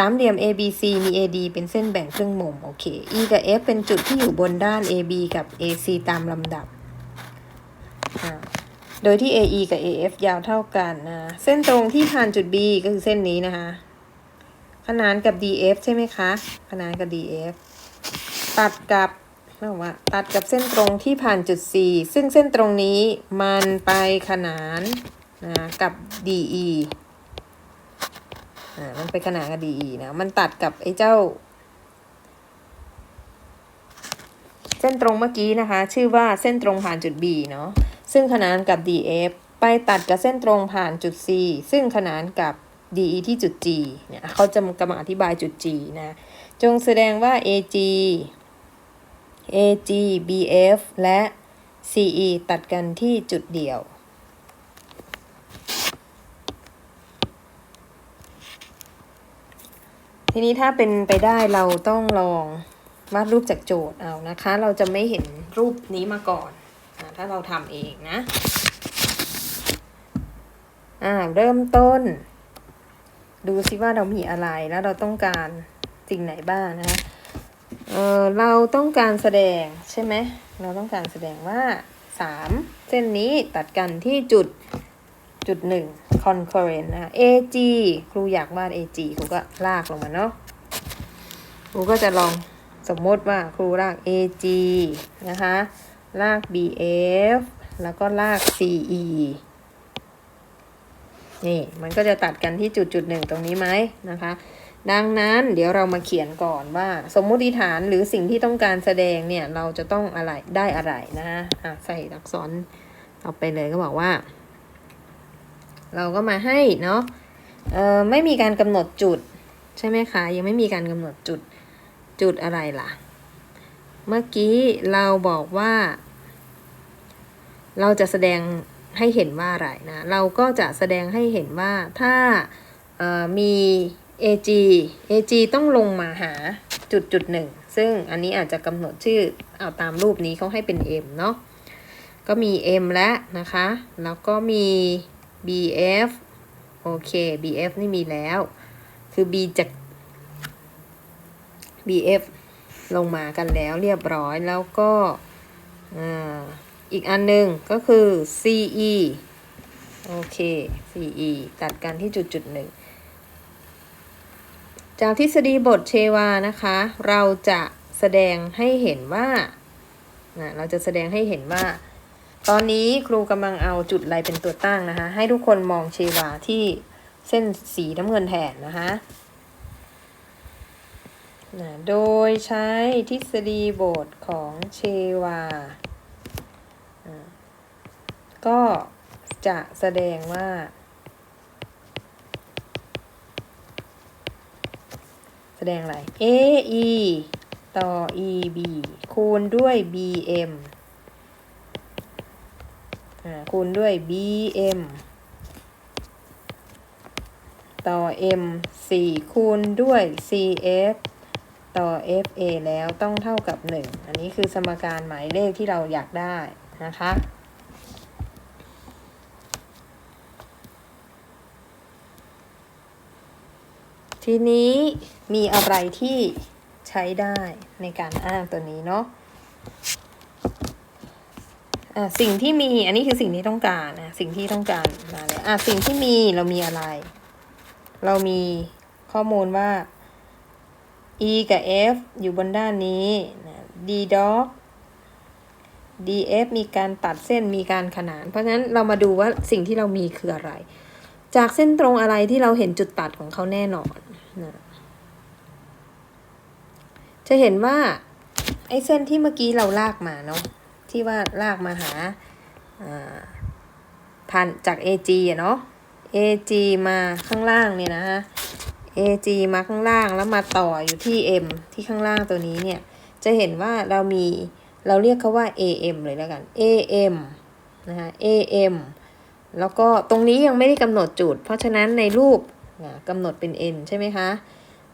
สามเหลี่ยม ABC มี AD เป็นเส้นแบ่งครึ่งมุมโอเค E กับ F เป็นจุดที่อยู่บนด้าน AB กับ AC ตามลำดับ โดยที่ AE กับ AF ยาวเท่ากันนะ เส้นตรงที่ผ่านจุด B ก็คือเส้นนี้นะคะ ขนานกับ DF ใช่ไหมคะ ขนานกับ DF ตัดกับเรียกว่าตัดกับเส้นตรงที่ผ่านจุด C ซึ่งเส้นตรงนี้มันไปขนานนะกับ DE อ่า มันไปขนานกับ DE นะ มันตัดกับไอ้เจ้า เส้นตรงเมื่อกี้นะคะ ชื่อว่าเส้นตรงผ่านจุด B เนาะ ซึ่งขนานกับ DF ไปตัดกับเส้นตรงผ่านจุด C ซึ่งขนานกับ DE ที่จุด G เนี่ย เขาจะกำลังอธิบายจุด G นะ จงแสดงว่า AG AG BF และ CE ตัดกันที่จุดเดียว ทีนี้ถ้าเป็นไปได้เราต้องลองวาดรูปจากโจทย์เอานะคะ เราจะไม่เห็นรูปนี้มาก่อนอถ้าเราทำเองนะอ่าเริ่มต้น ดูซิว่าเรามีอะไรแล้วเราต้องการสิ่งไหนบ้างนะคะเออเราต้องการแสดงใช่ไหมเราต้องการแสดงว่าสามเส้นนี้ตัดกันที่จุดจุดหนึ่ง concurrent นะคะ AG ครูอยากวาด AG ครูก็ลากลงมาเนาะ ครูก็จะลองสมมติว่าครูลาก AG นะคะ ลาก BF แล้วก็ลาก CE นี่มันก็จะตัดกันที่จุดจุดหนึ่งตรงนี้ไหมนะคะ ดังนั้นเดี๋ยวเรามาเขียนก่อนว่า สมมุติฐานหรือสิ่งที่ต้องการแสดงเนี่ย เราจะต้องอะไรได้อะไรนะอะใส่อักษรต่อไปเลยก็บอกว่า เราก็มาให้เนาะเออไม่มีการกำหนดจุดใช่ไหมคะ ยังไม่มีการกำหนดจุดจุดอะไรล่ะ เมื่อกี้เราบอกว่า เราจะแสดงให้เห็นว่าอะไรนะ เราก็จะแสดงให้เห็นว่าถ้ามี AG AG ต้องลงมาหาจุดจุดหนึ่งซึ่งอันนี้อาจจะกำหนดชื่อเอาตามรูปนี้เขาให้เป็น M เนาะก็มี M แล้วนะคะ แล้วก็มี BF โอเค BF นี่มีแล้ว คือ B จาก BF ลงมากันแล้วเรียบร้อยแล้วก็อีกอันหนึ่งก็คือ CE โอเค CE ตัดกันที่จุดจุดหนึ่งจากทฤษฎีบทเชวานะคะ เราจะแสดงให้เห็นว่า เราจะแสดงให้เห็นว่า ตอนนี้ครูกำลังเอาจุดอะไรเป็นตัวตั้งนะคะ ให้ทุกคนมองเชวาที่เส้นสีน้ำเงินแทนนะคะนะโดยใช้ทฤษฎีบทของเชวา ก็จะแสดงว่า แสดงอะไร AE ต่อ EB คูณด้วย BM คูณด้วย BM ต่อ M 4 คูณด้วย CF ต่อ FA แล้วต้องเท่ากับ 1 อันนี้คือสมการหมายเลขที่เราอยากได้นะคะทีนี้มีอะไรที่ใช้ได้ในการอ้างตัวนี้เนาะ อะสิ่งที่มีอันนี้คือสิ่งที่ต้องการนะสิ่งที่ต้องการมาเลยอะสิ่งที่มีเรามีอะไร เรามีข้อมูลว่า e กับ f อยู่บนด้านนี้ d dog df มีการตัดเส้นมีการขนาน เพราะฉะนั้นเรามาดูว่าสิ่งที่เรามีคืออะไร จากเส้นตรงอะไรที่เราเห็นจุดตัดของเขาแน่นอนนะจะเห็นว่าไอ้เส้นที่เมื่อกี้เราลากมาเนาะ ที่ว่าลากมาหาผ่านจาก AG อะเนาะ AG มาข้างล่างเนี่ยนะฮะ AG มาข้างล่างแล้วมาต่ออยู่ที่ M ที่ข้างล่างตัวนี้เนี่ย จะเห็นว่าเรามีเราเรียกเขาว่า AM เลยแล้วกัน AM นะฮะ AM แล้วก็ตรงนี้ยังไม่ได้กำหนดจุด เพราะฉะนั้นในรูปกำหนดเป็น N ใช่ไหมคะ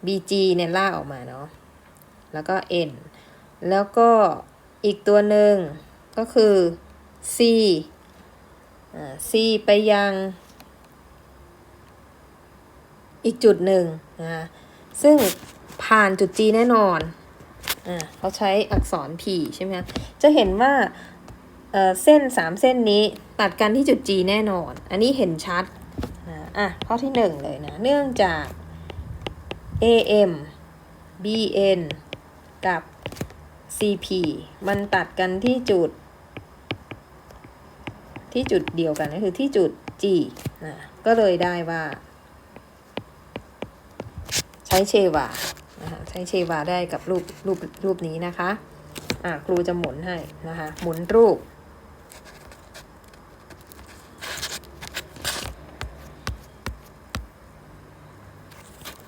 BG เนี่ยลากออกมาเนาะ แล้วก็ N แล้วก็อีกตัวหนึ่ง ก็คือ C C ไปยัง อีกจุดหนึ่งนะซึ่งผ่านจุด G แน่นอนอ่าเขาใช้อักษร P ใช่ไหมคะจะเห็นว่าเอ่อเส้นสามเส้นนี้ตัดกันที่จุด G แน่นอน อันนี้เห็นชัดนะอะข้อที่หนึ่งเลยนะ เนื่องจาก AM BN กับ CP มันตัดกันที่จุด ที่จุดเดียวกันก็คือที่จุด G นะก็เลยได้ว่า ใช้เชวานะคะใช้เชวาได้กับรูปรูปรูปนี้นะคะอะครูจะหมุนให้นะคะหมุนรูป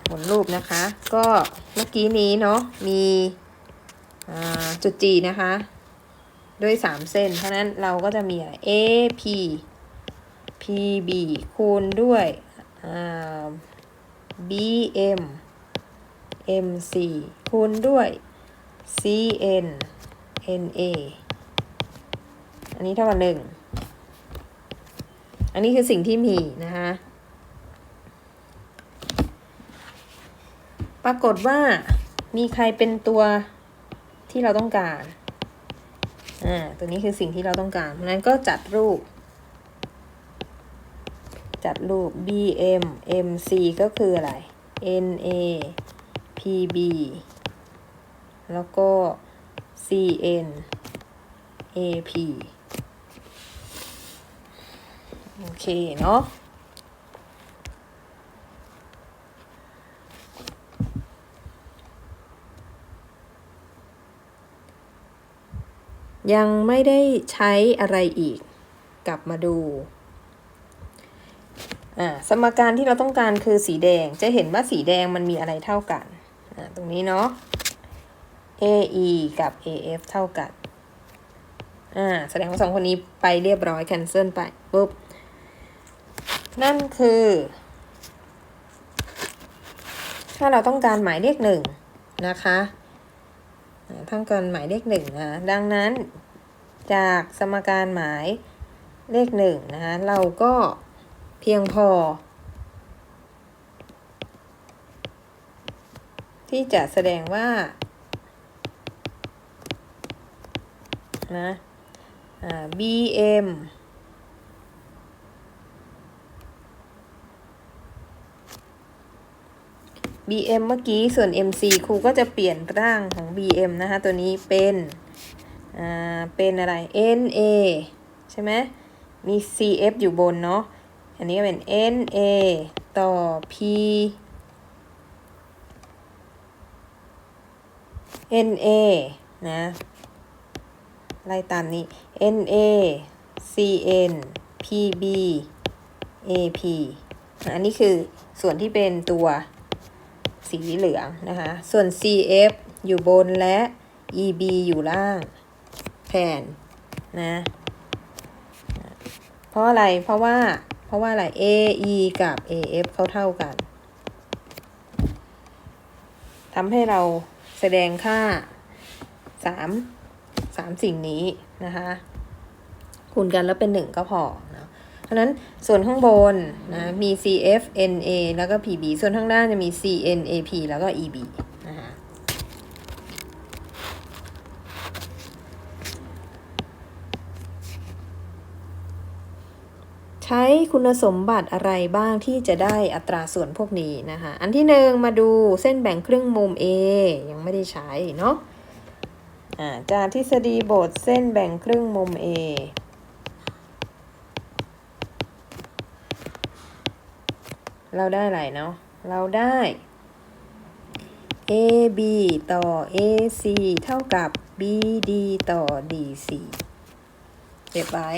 หมุนรูปนะคะ ก็เมื่อกี้นี้เนาะมีจุด G นะคะ ด้วย 3 เส้น เพราะนั้นเราก็จะมีอะไร AP PB คูณด้วยอ่า BM MC คูณด้วย CN NA อันนี้เท่ากับหนึ่ง อันนี้คือสิ่งที่มีนะคะ ปรากฏว่ามีใครเป็นตัวที่เราต้องการ อ่าตัวนี้คือสิ่งที่เราต้องการ เพราะฉะนั้นก็จัดรูป จัดรูป BM MC ก็คืออะไร NA PB แล้วก็ CN AP โอเค เนาะ ยังไม่ได้ใช้อะไรอีก กลับมาดูอ่าสมการที่เราต้องการคือสีแดง จะเห็นว่าสีแดงมันมีอะไรเท่ากันอ่าตรงนี้เนาะ AE กับ AF เท่ากัน อ่า แสดงว่าสองคนนี้ไปเรียบร้อย แคนเซิลไป ปุ๊บ นั่นคือ ถ้าเราต้องการหมายเลขหนึ่งนะคะ ทั้งการหมายเลขหนึ่งนะดังนั้น จากสมการหมายเลขหนึ่งนะคะเราก็เพียงพอ ที่จะแสดงว่านะอ่า BM BM เมื่อกี้ส่วน MC ครูก็จะเปลี่ยนร่างของ BM นะคะตัวนี้เป็นอ่าเป็นอะไร NA ใช่ไหมมี CF อยู่บนเนาะอันนี้ก็เป็น NA ต่อ P NA นะไล่ตามนี้ NA CN PB AP อันนี้คือส่วนที่เป็นตัว สีเหลืองนะคะ ส่วน CF อยู่บนและ EB อยู่ล่างแผ่นนะเพราะอะไรเพราะว่าเพราะว่าอะไร AE กับ AF เขาเท่ากันทำให้เราแสดงค่าสามสามสิ่งนี้นะคะคูณกันแล้วเป็นหนึ่งก็พอ เพราะนั้นส่วนข้างบนนะมี CF NA แล้วก็ PB ส่วนข้างล่างจะมี CN AP แล้วก็ EB นะคะใช้คุณสมบัติอะไรบ้างที่จะได้อัตราส่วนพวกนี้นะคะ อันที่หนึ่งมาดูเส้นแบ่งครึ่งมุม A ยังไม่ได้ใช้เนาะอ่าจากทฤษฎีบทเส้นแบ่งครึ่งมุม A เราได้อะไรเนาะ เราได้ AB ต่อ AC เท่ากับ BD ต่อ DC เก็บไว้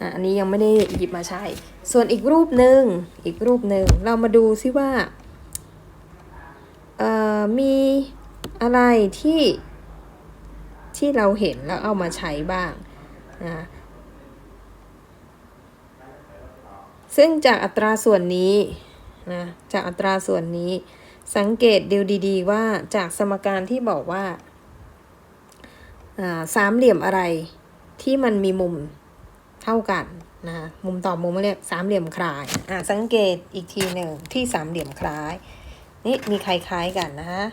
อะอันนี้ยังไม่ได้หยิบมาใช้ ส่วนอีกรูปหนึ่งอีกรูปหนึ่งเรามาดูซิว่าเอ่อมีอะไรที่ ที่เราเห็นแล้วเอามาใช้บ้างนะซึ่งจากอัตราส่วนนี้นะจากอัตราส่วนนี้ สังเกตดูดีๆ ว่าจากสมการที่บอกว่าอ่าสามเหลี่ยมอะไรที่มันมีมุมเท่ากันนะมุมต่อมุมเรียกสามเหลี่ยมคล้ายอะสังเกตอีกทีหนึ่งที่สามเหลี่ยมคล้าย นี่มีคล้ายๆกันนะคะ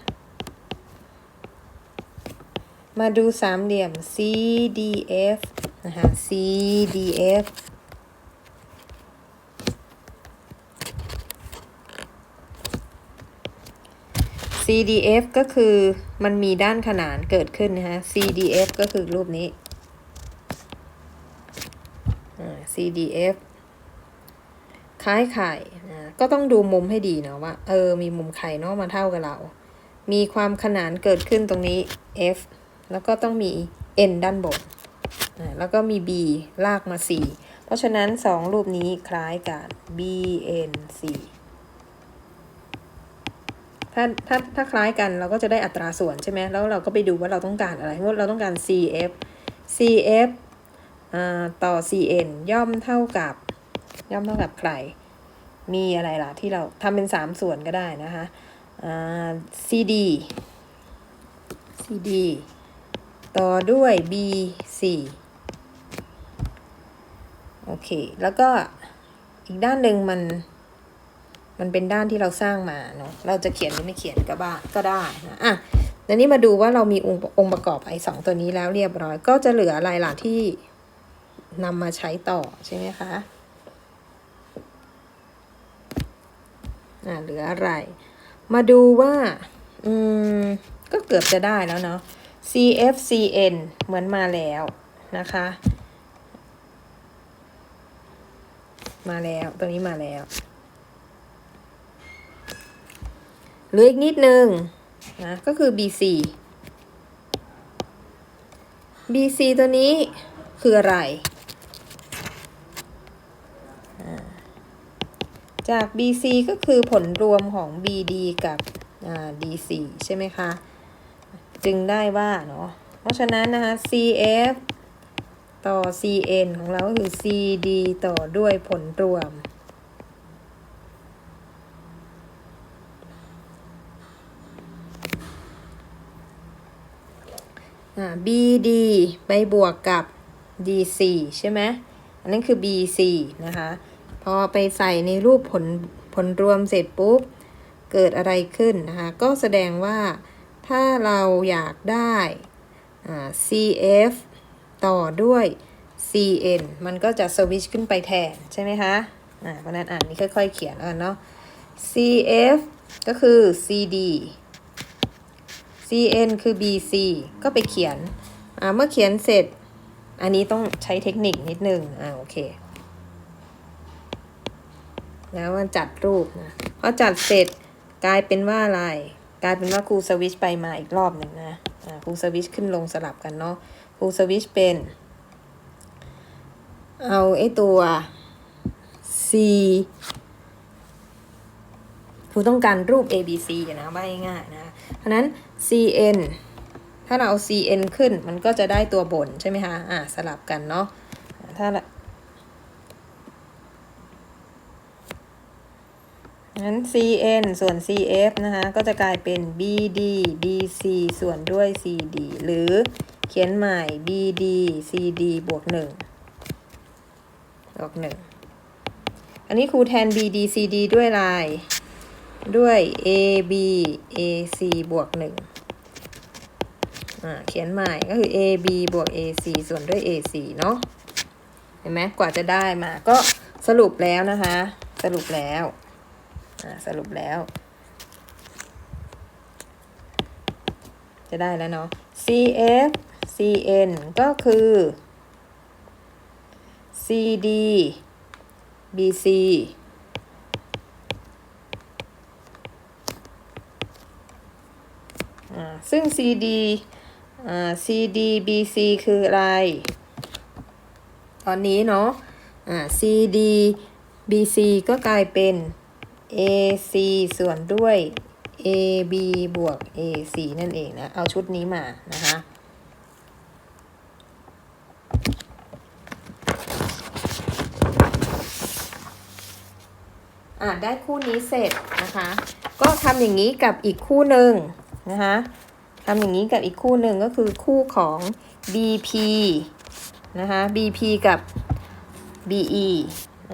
มาดูสามเหลี่ยม CDF นะคะ CDF CDF ก็คือมันมีด้านขนานเกิดขึ้นนะฮะ CDF ก็คือรูปนี้ CDF คล้ายไข่ก็ต้องดูมุมให้ดีเนาะว่า เออ มีมุมไข่เนาะมาเท่ากับเรา มีความขนานเกิดขึ้นตรงนี้ F แล้วก็ต้องมี N ด้านบนแล้วก็มี B ลากมา C เพราะฉะนั้นสองรูปนี้คล้ายกัน B N C ถ้าถ้าถ้าคล้ายกันเราก็จะได้อัตราส่วนใช่ไหมแล้วเราก็ไปดูว่าเราต้องการอะไรว่าเราต้องการ CF CF ต่อ CN ย่อมเท่ากับ ย่อมเท่ากับใคร มีอะไรล่ะที่เราทำเป็นสามส่วนก็ได้นะคะ CD CD ต่อด้วย BC โอเค แล้วก็อีกด้านหนึ่งมัน มันเป็นด้านที่เราสร้างมาเนาะเราจะเขียนหรือไม่เขียนก็บ้าก็ได้นะอะเดี๋ยวนี้มาดูว่าเรามีองค์องค์ประกอบไอ้สองตัวนี้แล้วเรียบร้อย ก็จะเหลืออะไรล่ะที่นำมาใช้ต่อใช่ไหมคะอ่าเหลืออะไร มาดูว่า อืม ก็เกือบจะได้แล้วเนาะ CFCN เหมือนมาแล้วนะคะ มาแล้วตัวนี้มาแล้วเหลืออีกนิดนึงนะก็คือ BC BC ตัวนี้คืออะไร จาก BC ก็คือผลรวมของ BD กับ DC ใช่ไหมคะ จึงได้ว่าเนาะเพราะฉะนั้นนะคะ CF ต่อ CN ของเราก็คือ CD ต่อด้วยผลรวมอ่า BD ไปบวกกับ DC ใช่ไหม อันนั้นคือ BC นะคะ พอไปใส่ในรูปผลผลรวมเสร็จปุ๊บ เกิดอะไรขึ้นนะคะ ก็แสดงว่า ถ้าเราอยากได้ CF ต่อด้วย CN มันก็จะสวิชขึ้นไปแทน ใช่ไหมคะอ่าเพราะนั้นอ่านนี้ค่อยๆเขียนกันเนาะ CF ก็คือ CD CN คือ BC ก็ไปเขียนอ่าเมื่อเขียนเสร็จ อันนี้ต้องใช้เทคนิคนิดนึงอ่าโอเค แล้วมันจัดรูปนะพอจัดเสร็จกลายเป็นว่าอะไร กลายเป็นว่าครูสวิชไปมาอีกรอบหนึ่งนะครูสวิชขึ้นลงสลับกันเนาะครูสวิชเป็น เอาไอ้ตัว C ครูต้องการรูป A B C นะว่าง่ายๆนะเพราะนั้น cn ถ้าเราเอา cn ขึ้นมันก็จะได้ตัวบนใช่ไหมคะอ่าสลับกันเนาะถ้า งั้น cn ส่วน cf นะคะ ก็จะกลายเป็น bd dc ส่วนด้วย cd หรือเขียนใหม่ bd cd บวก1บวก1อันนี้ครูแทน bd cd ด้วยลาย ด้วย a b a c บวก1อ่า เขียนใหม่ก็คือ a b บวก a c ส่วนด้วย a c เนาะ เห็นไหมกว่าจะได้มาก็สรุปแล้วนะคะ สรุปแล้ว สรุปแล้ว จะได้แล้วเนาะ cf cn ก็คือ cd bc ซึ่ง CD CD BC คืออะไร ตอนนี้เนาะ CD BC ก็กลายเป็น AC ส่วนด้วย AB บวก AC นั่นเองนะ เอาชุดนี้มานะคะอ่าได้คู่นี้เสร็จนะคะ ก็ทำอย่างนี้กับอีกคู่หนึ่งนะคะทำอย่างนี้กับอีกคู่หนึ่งก็คือคู่ของ BP นะคะ BP กับ BE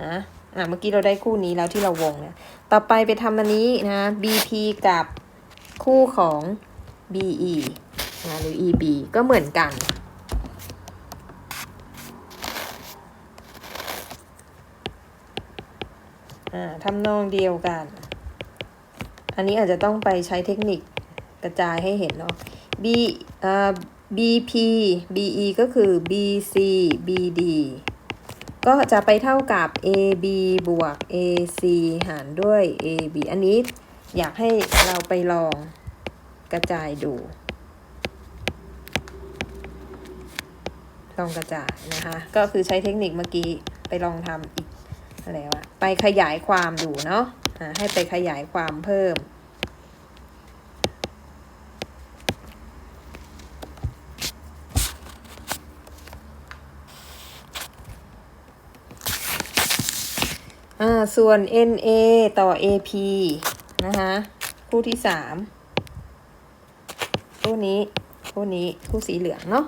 นะอะเมื่อกี้เราได้คู่นี้แล้วที่เราวงเนี่ย ต่อไปไปทำอันนี้นะ BP กับคู่ของ BE นะหรือ EB ก็เหมือนกัน ทำนองเดียวกัน อันนี้อาจจะต้องไปใช้เทคนิคกระจายให้เห็นเนาะ B อ่า BP BE ก็คือ BC BD ก็จะไปเท่ากับ AB บวก AC หารด้วย AB อันนี้อยากให้เราไปลองกระจายดู ลองกระจายนะคะ ก็คือใช้เทคนิคเมื่อกี้ไปลองทำอีกอะไรวะไปขยายความดูเนาะให้ไปขยายความเพิ่ม อ่าส่วน NA ต่อ AP นะคะคู่ที่สามคู่นี้คู่นี้คู่สีเหลืองเนาะ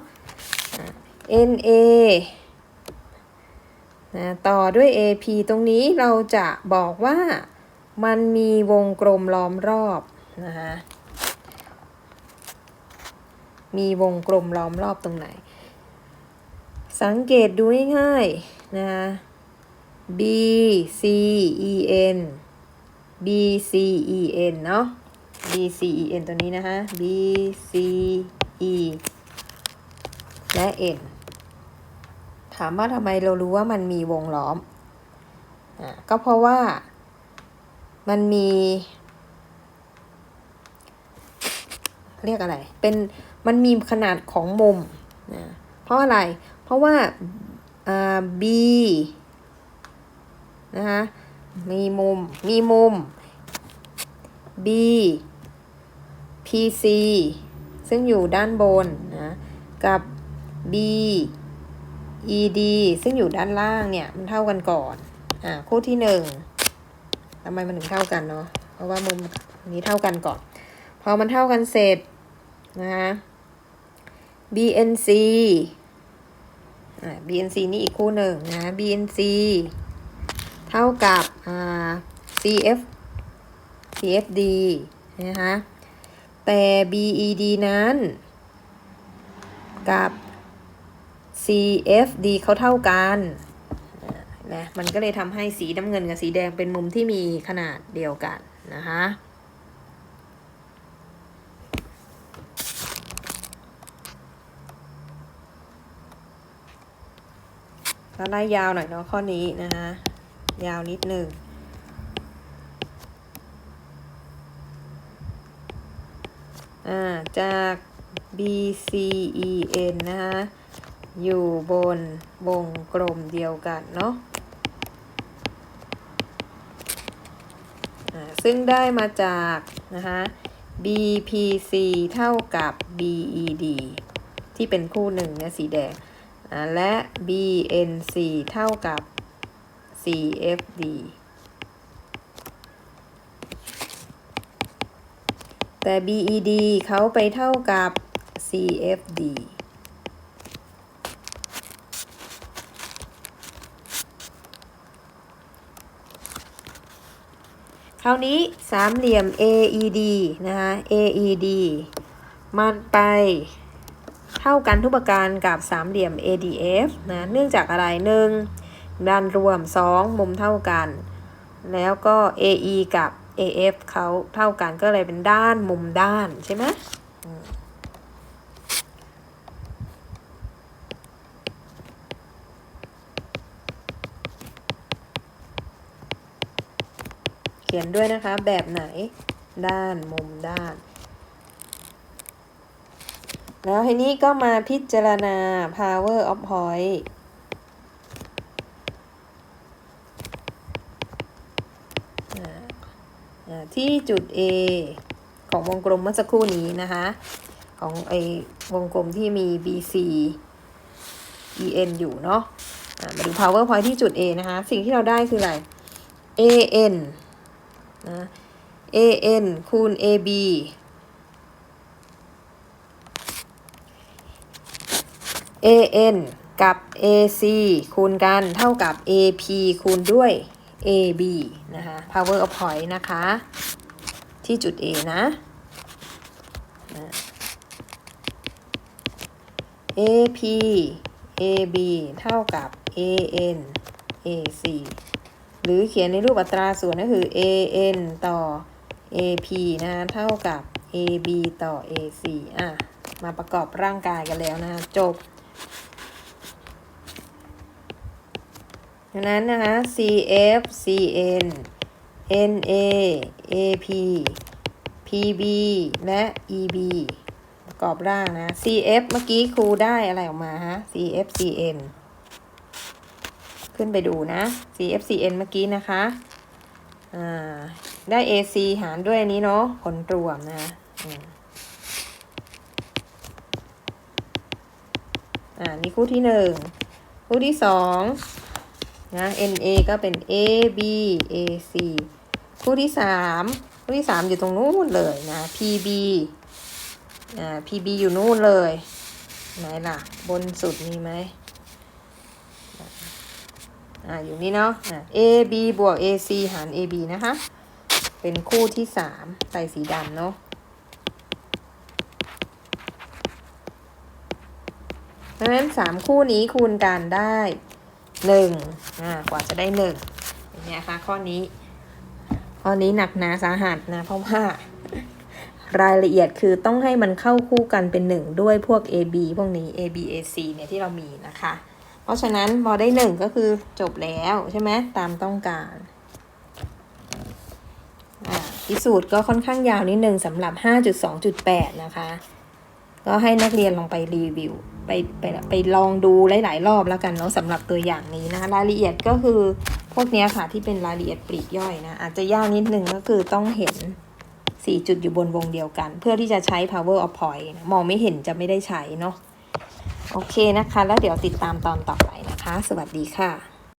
อ่า NA นะต่อด้วย AP ตรงนี้เราจะบอกว่ามันมีวงกลมล้อมรอบนะคะมีวงกลมล้อมรอบตรงไหน สังเกตดูง่ายๆนะคะ B C E N B C E N เนาะ B C E N ตัวนี้นะคะ B C E และ N ถามว่าทำไมเรารู้ว่ามันมีวงล้อม อ่า ก็เพราะว่ามันมี เรียกอะไร เป็น มันมีขนาดของมุมนะเพราะอะไร เพราะว่า อ่า B นะคะมีมุม มีมุม B PC ซึ่งอยู่ด้านบนนะกับ B ED ซึ่งอยู่ด้านล่างเนี่ยมันเท่ากันก่อน อ่าคู่ที่หนึ่งทำไมมันถึงเท่ากันเนาะ เพราะว่ามุมนี้เท่ากันก่อน พอมันเท่ากันเสร็จนะคะ BNC อ่า BNC นี่อีกคู่หนึ่งนะ BNC เท่ากับ CF CFD นะคะ แต่ BED นั้น กับ CFD เขาเท่ากันนะมันก็เลยทำให้สีน้ำเงินกับสีแดงเป็นมุมที่มีขนาดเดียวกันนะคะก็ไล่ยาวหน่อยเนาะข้อนี้นะคะ ยาวนิดหนึ่งาจาก BCEN นะคะอยู่บนวงกลมเดียวกันเนาะซึ่งได้มาจากนะคะ BPC เท่ากับ BED ที่เป็นคู่หนึ่งเนี่ยสีแดง และ BNC เท่ากับ CFD แต่ BED เขาไปเท่ากับ CFD คราวนี้สามเหลี่ยม AED นะคะ AED มันไปเท่ากันทุกประการกับสามเหลี่ยม ADF นะ เนื่องจากอะไรหนึ่ง ด้านรวม 2 มุมเท่ากัน แล้วก็ AE กับ AF เขาเท่ากันก็เลยเป็นด้านมุมด้านใช่ไหมอืมเขียนด้วยนะคะแบบไหนด้านมุมด้าน แล้วทีนี้ก็มาพิจารณา power of point อ่าอ่า ที่จุด A ของวงกลมเมื่อสักครู่นี้นะคะ ของไอวงกลมที่มี BC EN อยู่เนาะอ่ามาดู power point ที่จุด A นะคะ สิ่งที่เราได้คืออะไร AN นะ AN คูณ AB AN กับ AC คูณกันเท่ากับ AP คูณด้วย AB นะคะ power of point นะคะ ที่จุด A นะอ่า AP AB เท่ากับ AN AC หรือเขียนในรูปอัตราส่วนก็คือ AN ต่อ AP นะเท่ากับ AB ต่อ AC อะ มาประกอบร่างกายกันแล้วนะ จบ ดังนั้นนะคะ CF CN NA AP PB และ EB ประกอบร่างนะ CF เมื่อกี้ครูได้อะไรออกมาฮะ CF CN ขึ้นไปดูนะ CF CN เมื่อกี้นะคะอ่าได้ AC หารด้วยนี้เนาะผลรวมนะอ่านี่คู่ที่หนึ่งคู่ที่สอง นะ NA ก็เป็น AB AC คู่ที่สามคู่ที่สามอยู่ตรงนู้นเลยนะ PB อ่า PB อยู่นู่นเลยไหนล่ะ บนสุดมีไหมอ่าอยู่นี่เนาะอ่า AB บวก AC หาร AB นะคะ เป็นคู่ที่สามใส่สีดำเนาะเพราะฉะนั้นสามคู่นี้คูณกันได้ หนึ่งอ่ากว่าจะได้หนึ่งอย่างเงี้ยค่ะข้อนี้ ข้อนี้หนักหนาสาหัสนะเพราะว่ารายละเอียดคือต้องให้มันเข้าคู่กันเป็นหนึ่งด้วยพวก AB พวกนี้ AB AC เนี่ยที่เรามีนะคะ เพราะฉะนั้นพอได้หนึ่งก็คือจบแล้วใช่ไหมตามต้องการอ่าพิสูจน์ก็ค่อนข้างยาวนิดนึงสำหรับ 5.2.8 นะคะ ก็ให้นักเรียนลองไปรีวิว ไปไปไปลองดูหลาย ๆ รอบแล้วกันเนาะสำหรับตัวอย่างนี้นะคะรายละเอียดก็คือพวกนี้ค่ะที่เป็นรายละเอียดปลีกย่อยนะ อาจจะยากนิดนึงก็คือต้องเห็น 4 จุดอยู่บนวงเดียวกัน เพื่อที่จะใช้ power of point นะมองไม่เห็นจะไม่ได้ใช้เนาะโอเคนะคะ แล้วเดี๋ยวติดตามตอนต่อไปนะคะ สวัสดีค่ะ